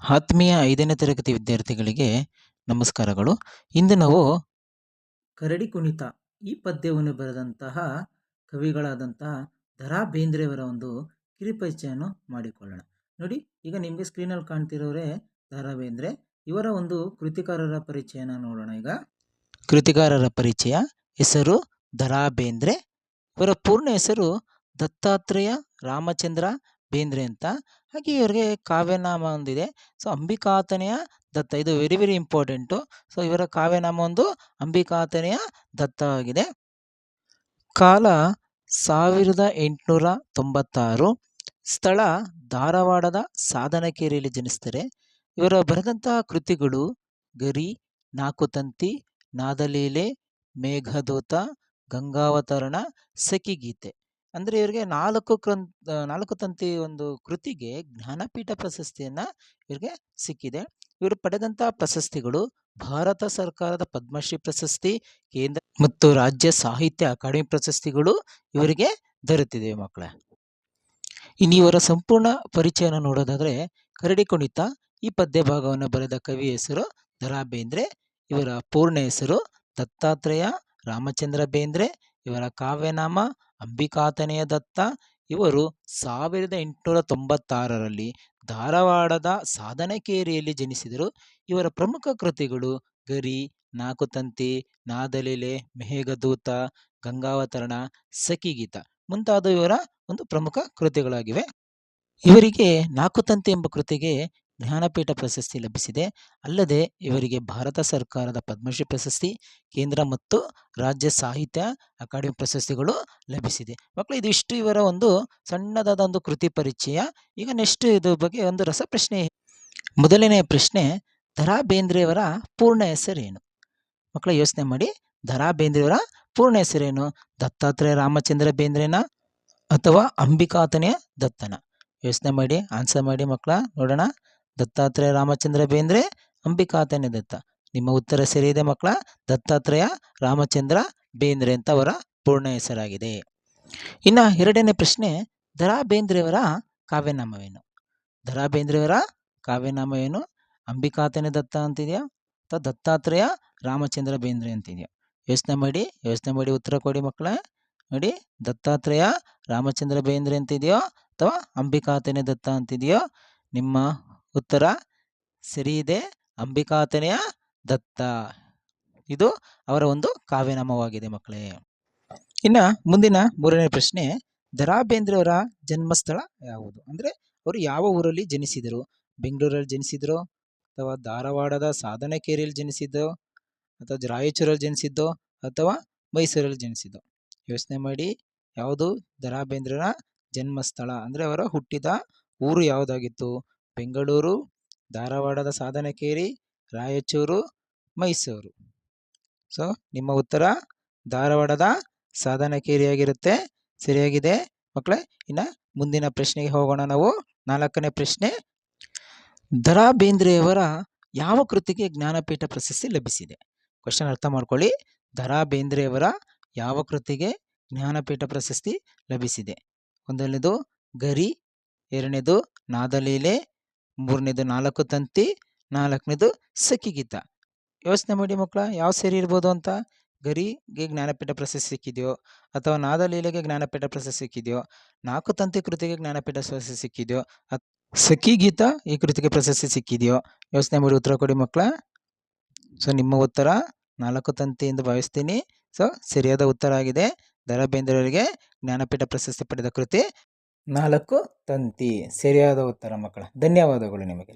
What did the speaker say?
ಆತ್ಮೀಯ ಐದನೇ ತರಗತಿ ವಿದ್ಯಾರ್ಥಿಗಳಿಗೆ ನಮಸ್ಕಾರಗಳು. ಇಂದು ನಾವು ಕರಡಿ ಕುಣಿತ ಈ ಪದ್ಯವನ್ನು ಬರೆದಂತಹ ಕವಿಗಳಾದಂತಹ ದರಾ ಬೇಂದ್ರೆಯವರ ಒಂದು ಕಿರುಪರಿಚಯವನ್ನು ಮಾಡಿಕೊಳ್ಳೋಣ. ನೋಡಿ, ಈಗ ನಿಮಗೆ ಸ್ಕ್ರೀನಲ್ಲಿ ಕಾಣ್ತಿರೋರೇ ದರಾ ಬೇಂದ್ರೆ ಇವರ ಒಂದು ಕೃತಿಕಾರರ ಪರಿಚಯನ ನೋಡೋಣ ಈಗ. ಕೃತಿಕಾರರ ಪರಿಚಯ, ಹೆಸರು ದರಾ ಬೇಂದ್ರೆ ಇವರ ಪೂರ್ಣ ಹೆಸರು ದತ್ತಾತ್ರೇಯ ರಾಮಚಂದ್ರ ಬೇಂದ್ರೆ ಅಂತ. ಹಾಗೆ ಇವರಿಗೆ ಕಾವ್ಯನಾಮ ಒಂದಿದೆ. ಸೊ, ಅಂಬಿಕಾತನೆಯ ದತ್ತ, ಇದು ವೆರಿ ವೆರಿ ಇಂಪಾರ್ಟೆಂಟು ಸೊ, ಇವರ ಕಾವ್ಯನಾಮ ಒಂದು ಅಂಬಿಕಾತನೆಯ ದತ್ತವಾಗಿದೆ ಕಾಲ ಸಾವಿರದ ಎಂಟುನೂರ ತೊಂಬತ್ತಾರು. ಸ್ಥಳ ಧಾರವಾಡದ ಸಾಧನಕೇರಿಯಲ್ಲಿ ಜನಿಸ್ತಾರೆ ಇವರ ಬರೆದಂತಹ ಕೃತಿಗಳು ಗರಿ ನಾಕುತಂತಿ ನಾದಲೀಲೆ, ಮೇಘದೂತ, ಗಂಗಾವತರಣ ಸಖಿಗೀತೆ ಅಂದರೆ ಇವರಿಗೆ ನಾಲ್ಕು ಕ್ರಂ ನಾಲ್ಕು ತಂತಿ ಒಂದು ಕೃತಿಗೆ ಜ್ಞಾನಪೀಠ ಪ್ರಶಸ್ತಿಯನ್ನು ಇವರಿಗೆ ಸಿಕ್ಕಿದೆ. ಇವರು ಪಡೆದಂಥ ಪ್ರಶಸ್ತಿಗಳು ಭಾರತ ಸರ್ಕಾರದ ಪದ್ಮಶ್ರೀ ಪ್ರಶಸ್ತಿ, ಕೇಂದ್ರ ಮತ್ತು ರಾಜ್ಯ ಸಾಹಿತ್ಯ ಅಕಾಡೆಮಿ ಪ್ರಶಸ್ತಿಗಳು ಇವರಿಗೆ ದೊರೆತಿದೆ ಮಕ್ಕಳೇ. ಇನ್ನು ಇವರ ಸಂಪೂರ್ಣ ಪರಿಚಯನ ನೋಡೋದಾದರೆ ಕರಡಿ ಕುಣಿತ, ಈ ಪದ್ಯ ಭಾಗವನ್ನು ಬರೆದ ಕವಿ ಹೆಸರು ದರಾ ಬೇಂದ್ರೆ ಇವರ ಪೂರ್ಣ ಹೆಸರು ದತ್ತಾತ್ರೇಯ ರಾಮಚಂದ್ರ ಬೇಂದ್ರೆ, ಇವರ ಕಾವ್ಯನಾಮ ಅಂಬಿಕಾತನೆಯ ದತ್ತ. ಇವರು ಸಾವಿರದ ಎಂಟುನೂರ ತೊಂಬತ್ತಾರರಲ್ಲಿ ಧಾರವಾಡದ ಸಾಧನಕೇರಿಯಲ್ಲಿ ಜನಿಸಿದರು. ಇವರ ಪ್ರಮುಖ ಕೃತಿಗಳು ಗರಿ ನಾಕುತಂತಿ ನಾದಲೆಲೆ, ಮೇಘದೂತ, ಗಂಗಾವತರಣ ಸಖಿಗೀತ ಮುಂತಾದ ಇವರ ಒಂದು ಪ್ರಮುಖ ಕೃತಿಗಳಾಗಿವೆ. ಇವರಿಗೆ ನಾಕುತಂತಿ ಎಂಬ ಕೃತಿಗೆ ಜ್ಞಾನಪೀಠ ಪ್ರಶಸ್ತಿ ಲಭಿಸಿದೆ. ಅಲ್ಲದೆ ಇವರಿಗೆ ಭಾರತ ಸರ್ಕಾರದ ಪದ್ಮಶ್ರೀ ಪ್ರಶಸ್ತಿ, ಕೇಂದ್ರ ಮತ್ತು ರಾಜ್ಯ ಸಾಹಿತ್ಯ ಅಕಾಡೆಮಿ ಪ್ರಶಸ್ತಿಗಳು ಲಭಿಸಿದೆ. ಮಕ್ಕಳು ಇದಿಷ್ಟು ಇವರ ಒಂದು ಸಣ್ಣದಾದ ಒಂದು ಕೃತಿ ಪರಿಚಯ. ಈಗ ನೆಕ್ಸ್ಟ್ ಇದ್ರ ಬಗ್ಗೆ ಒಂದು ರಸಪ್ರಶ್ನೆ ಮೊದಲನೆಯ ಪ್ರಶ್ನೆ ದರಾ ಬೇಂದ್ರೆಯವರ ಪೂರ್ಣ ಹೆಸರೇನು? ಮಕ್ಕಳ ಯೋಚನೆ ಮಾಡಿ. ದರಾ ಬೇಂದ್ರೆಯವರ ಪೂರ್ಣ ಹೆಸರೇನು? ದತ್ತಾತ್ರೇಯ ರಾಮಚಂದ್ರ ಬೇಂದ್ರೆನ ಅಥವಾ ಅಂಬಿಕಾತನೆಯ ದತ್ತನ? ಯೋಚನೆ ಮಾಡಿ ಆನ್ಸರ್ ಮಾಡಿ ಮಕ್ಕಳ ನೋಡೋಣ. ದತ್ತಾತ್ರೇಯ ರಾಮಚಂದ್ರ ಬೇಂದ್ರೆ ಅಂಬಿಕಾತನೇ ದತ್ತ. ನಿಮ್ಮ ಉತ್ತರ ಸರಿ ಇದೆ ಮಕ್ಕಳ, ದತ್ತಾತ್ರೇಯ ರಾಮಚಂದ್ರ ಬೇಂದ್ರೆ ಅಂತ ಅವರ ಪೂರ್ಣ ಹೆಸರಾಗಿದೆ. ಇನ್ನು ಎರಡನೇ ಪ್ರಶ್ನೆ ದರಾ ಬೇಂದ್ರೆಯವರ ಕಾವ್ಯನಾಮವೇನು? ದರಾ ಬೇಂದ್ರೆಯವರ ಕಾವ್ಯನಾಮವೇನು? ಅಂಬಿಕಾತನೆ ದತ್ತ ಅಂತಿದೆಯಾ? ಅಥವಾ ದತ್ತಾತ್ರೇಯ ರಾಮಚಂದ್ರ ಬೇಂದ್ರೆ ಅಂತಿದೆಯಾ? ಯೋಚನೆ ಮಾಡಿ ಯೋಚನೆ ಮಾಡಿ ಉತ್ತರ ಕೊಡಿ ಮಕ್ಕಳ. ನೋಡಿ, ದತ್ತಾತ್ರೇಯ ರಾಮಚಂದ್ರ ಬೇಂದ್ರೆ ಅಂತಿದೆಯೋ ಅಥವಾ ಅಂಬಿಕಾತನೆ ದತ್ತ ಅಂತಿದೆಯೋ? ನಿಮ್ಮ ಉತ್ತರ ಸರಿ ಇದೆ ಅಂಬಿಕಾತನೆಯ ದತ್ತ. ಇದು ಅವರ ಒಂದು ಕಾವ್ಯನಾಮವಾಗಿದೆ ಮಕ್ಕಳೇ. ಇನ್ನು ಮುಂದಿನ ಮೂರನೇ ಪ್ರಶ್ನೆ ದರಾ ಬೇಂದ್ರೆಯವರ ಜನ್ಮಸ್ಥಳ ಯಾವುದು? ಅಂದರೆ ಅವರು ಯಾವ ಊರಲ್ಲಿ ಜನಿಸಿದರು? ಬೆಂಗಳೂರಲ್ಲಿ ಜನಿಸಿದ್ರು, ಅಥವಾ ಧಾರವಾಡದ ಸಾಧನಕೇರಿಯಲ್ಲಿ ಜನಿಸಿದ್ದು ಅಥವಾ ರಾಯಚೂರಲ್ಲಿ ಜನಿಸಿದ್ದು ಅಥವಾ ಮೈಸೂರಲ್ಲಿ ಜನಿಸಿದ್ದು ಯೋಚನೆ ಮಾಡಿ, ಯಾವುದು? ದರಾ ಬೇಂದ್ರರ ಜನ್ಮಸ್ಥಳ. ಅಂದರೆ ಅವರ ಹುಟ್ಟಿದ ಊರು ಯಾವುದಾಗಿತ್ತು? ಬೆಂಗಳೂರು, ಧಾರವಾಡದ ಸಾಧನಕೇರಿ, ರಾಯಚೂರು, ಮೈಸೂರು. ಸೊ ನಿಮ್ಮ ಉತ್ತರ ಧಾರವಾಡದ ಸಾಧನಕೇರಿಯಾಗಿರುತ್ತೆ. ಸರಿಯಾಗಿದೆ ಮಕ್ಕಳೇ? ಇನ್ನು ಮುಂದಿನ ಪ್ರಶ್ನೆಗೆ ಹೋಗೋಣ ನಾವು. ನಾಲ್ಕನೇ ಪ್ರಶ್ನೆ. ದರಾ ಬೇಂದ್ರೆಯವರ ಯಾವ ಕೃತಿಗೆ ಜ್ಞಾನಪೀಠ ಪ್ರಶಸ್ತಿ ಲಭಿಸಿದೆ? ಕ್ವಶನ್ ಅರ್ಥ ಮಾಡ್ಕೊಳ್ಳಿ. ದರಾ ಬೇಂದ್ರೆಯವರ ಯಾವ ಕೃತಿಗೆ ಜ್ಞಾನಪೀಠ ಪ್ರಶಸ್ತಿ ಲಭಿಸಿದೆ? ಒಂದನೇದು ಗರಿ, ಎರಡನೇದು ನಾದಲೀಲೆ ಮೂರನೇದು ನಾಲ್ಕು ತಂತಿ, ನಾಲ್ಕನೇದು ಸಖಿಗೀತ ಯೋಚನೆ ಮಾಡಿ ಮಕ್ಕಳ ಯಾವ ಸೇರಿ ಇರ್ಬೋದು ಅಂತ? ಗರಿಗೆ ಜ್ಞಾನಪೀಠ ಪ್ರಶಸ್ತಿ ಸಿಕ್ಕಿದೆಯೋ? ಅಥವಾ ನಾದಲೀಲೆಗೆ ಜ್ಞಾನಪೀಠ ಪ್ರಶಸ್ತಿ ಸಿಕ್ಕಿದೆಯೋ? ನಾಲ್ಕು ತಂತಿ ಕೃತಿಗೆ ಜ್ಞಾನಪೀಠ ಪ್ರಶಸ್ತಿ ಸಿಕ್ಕಿದೆಯೋ? ಸಖಿ ಗೀತ ಈ ಕೃತಿಗೆ ಪ್ರಶಸ್ತಿ ಸಿಕ್ಕಿದೆಯೋ? ಯೋಚನೆ ಮಾಡಿ ಉತ್ತರ ಕೊಡಿ ಮಕ್ಕಳ ಸೊ ನಿಮ್ಮ ಉತ್ತರ ನಾಲ್ಕು ತಂತಿ ಎಂದು ಭಾವಿಸ್ತೀನಿ. ಸೊ ಸರಿಯಾದ ಉತ್ತರ ಆಗಿದೆ. ದರಬೇಂದ್ರವರಿಗೆ ಜ್ಞಾನಪೀಠ ಪ್ರಶಸ್ತಿ ಪಡೆದ ಕೃತಿ ನಾಲ್ಕು ತಂತಿ. ಸರಿಯಾದ ಉತ್ತರ ಮಕ್ಕಳ. ಧನ್ಯವಾದಗಳು ನಿಮಗೆ.